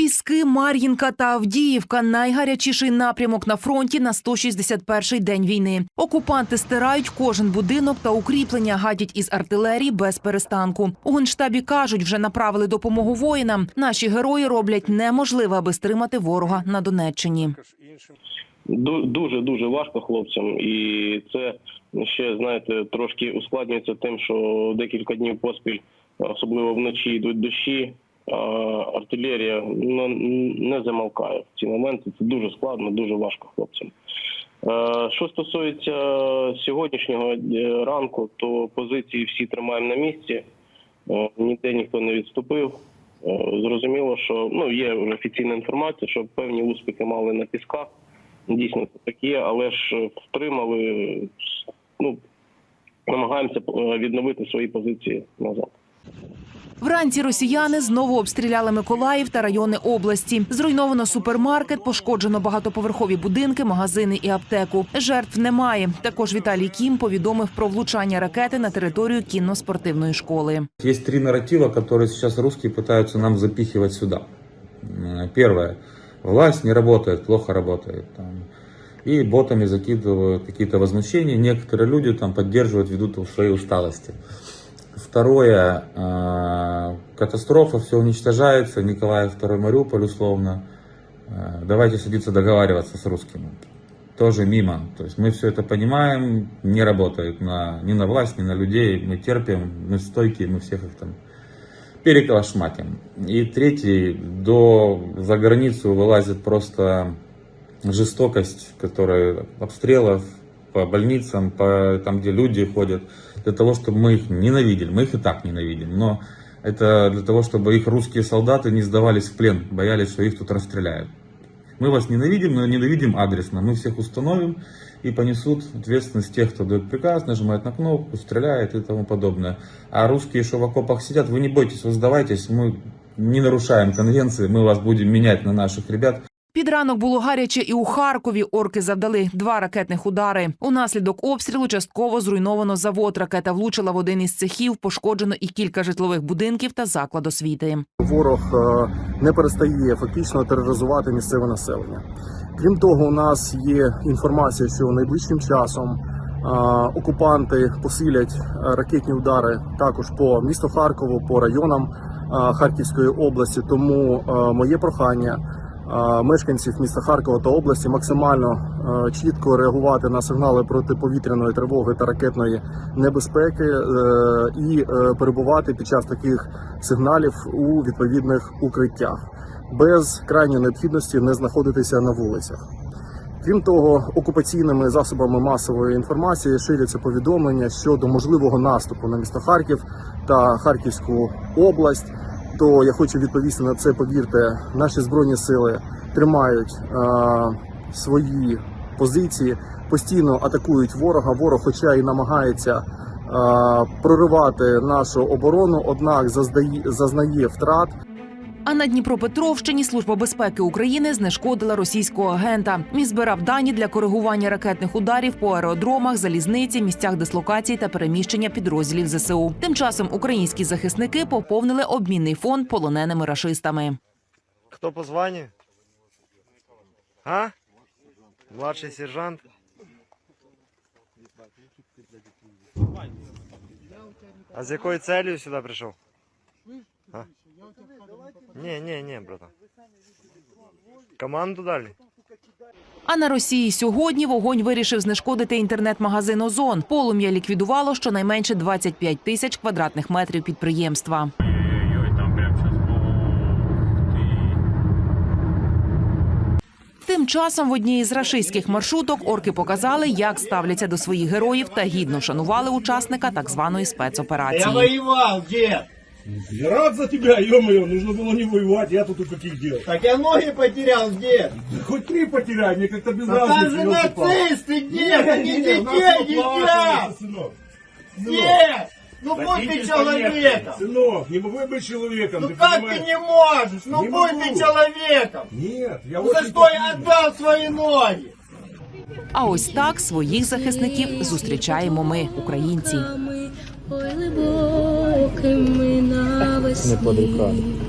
Піски, Мар'їнка та Авдіївка найгарячіший напрямок на фронті на 161-й день війни. Окупанти стирають кожен будинок та укріплення, гадять із артилерії без перестанку. У генштабі кажуть, вже направили допомогу воїнам. Наші герої роблять неможливе, аби стримати ворога на Донеччині. дуже дуже важко хлопцям, і це ще знаєте трошки ускладнюється тим, що декілька днів поспіль, особливо вночі, йдуть дощі. А Артилерія не замовкає в ці моменти. Це дуже складно, дуже важко хлопцям. Е, Що стосується сьогоднішнього е, ранку, то позиції всі тримаємо на місці. Е, Ніде ніхто не відступив. Е, Зрозуміло, що ну є офіційна інформація, що певні успіхи мали на пісках. Дійсно це так є, але ж втримали. Ну намагаємося е, відновити свої позиції назад. Вранці росіяни знову обстріляли Миколаїв та райони області. Зруйновано супермаркет, пошкоджено багатоповерхові будинки, магазини і аптеку. Жертв немає. Також Віталій Кім повідомив про влучання ракети на територію кінно-спортивної школи. Есть три нарратива, которые сейчас русские пытаются нам запихивать сюда. М, Первое. Власть не работает, плохо работает. Там. И ботами закидывают какие-то возмущения. Некоторые люди там поддерживают, ведут в своей усталости. Второе. э, Катастрофа, все уничтожается. Николаев II, Мариуполь условно. Э, Давайте садиться договариваться с русскими. Тоже мимо. То есть мы все это понимаем, не работает на, ни на власть, ни на людей. Мы терпим, мы стойкие, мы всех их там переколошматим. И третий, до, за границу вылазит просто жестокость, которая обстрелов по больницам, по, там, где люди ходят, для того, чтобы мы их ненавидели. Мы их и так ненавидим, но это для того, чтобы их русские солдаты не сдавались в плен, боялись, что их тут расстреляют. Мы вас ненавидим, но ненавидим адресно. Мы всех установим и понесут ответственность тех, кто дает приказ, нажимает на кнопку, стреляет и тому подобное. А русские, что в окопах сидят, вы не бойтесь, вы сдавайтесь, мы не нарушаем конвенции, мы вас будем менять на наших ребят. Під ранок було гаряче і у Харкові. Орки завдали два ракетних удари. Унаслідок обстрілу частково зруйновано завод. Ракета влучила в один із цехів. Пошкоджено і кілька житлових будинків та заклад освіти. ворог е, не перестає фактично тероризувати місцеве населення. Крім того, у нас є інформація, що найближчим часом е, окупанти посилять е, ракетні удари також по місту Харкову, по районам Харківської області. Тому моє прохання. Мешканців міста Харкова та області максимально е, чітко реагувати на сигнали протиповітряної тривоги та ракетної небезпеки е, і е, перебувати під час таких сигналів у відповідних укриттях без крайньої необхідності не знаходитися на вулицях. Крім того, окупаційними засобами масової інформації ширяться повідомлення щодо можливого наступу на місто Харків та Харківську область. То я хочу відповісти на це. Повірте, наші збройні сили тримають е, свої позиції, постійно атакують ворога. Ворог, хоча і намагається е, проривати нашу оборону, однак зазнає втрат. А на Дніпропетровщині Служба безпеки України знешкодила російського агента. Він збирав дані для коригування ракетних ударів по аеродромах, залізниці, місцях дислокації та переміщення підрозділів ЗСУ. Тим часом українські захисники поповнили обмінний фонд полоненими рашистами. Кто по званию? А? Младший сержант? А с какой целью сюда пришел? А? Не, не, не, братан. Команду дали? А на Росії сьогодні вогонь вирішив знешкодити інтернет-магазин Озон. Полум'я ліквідувало щонайменше 25 тисяч квадратних метрів підприємства. Тим часом в одній із рашистських маршруток орки показали, як ставляться до своїх героїв та гідно шанували учасника так званої Я спецоперації. воевал, дед. Я рад за тебя, ё-моё, нужно было не воевать, я тут у каких дел. Так я ноги потерял, дед. Хоть три потеряй, мне как-то без Да там разницы, же ёлки-палки. нацисты, дед, они детей едят. сынок. Дед, ну будь ты Родитель человеком. понятно. Сынок, не могу я быть человеком, Ну ты как понимаешь? ты не можешь? Ну Не будь могу. ты человеком. Нет, я Ну за очень что я такой. отдал свои ноги? А ось так своїх захисників зустрічаємо ми, українці. Ой, глибокими навесні.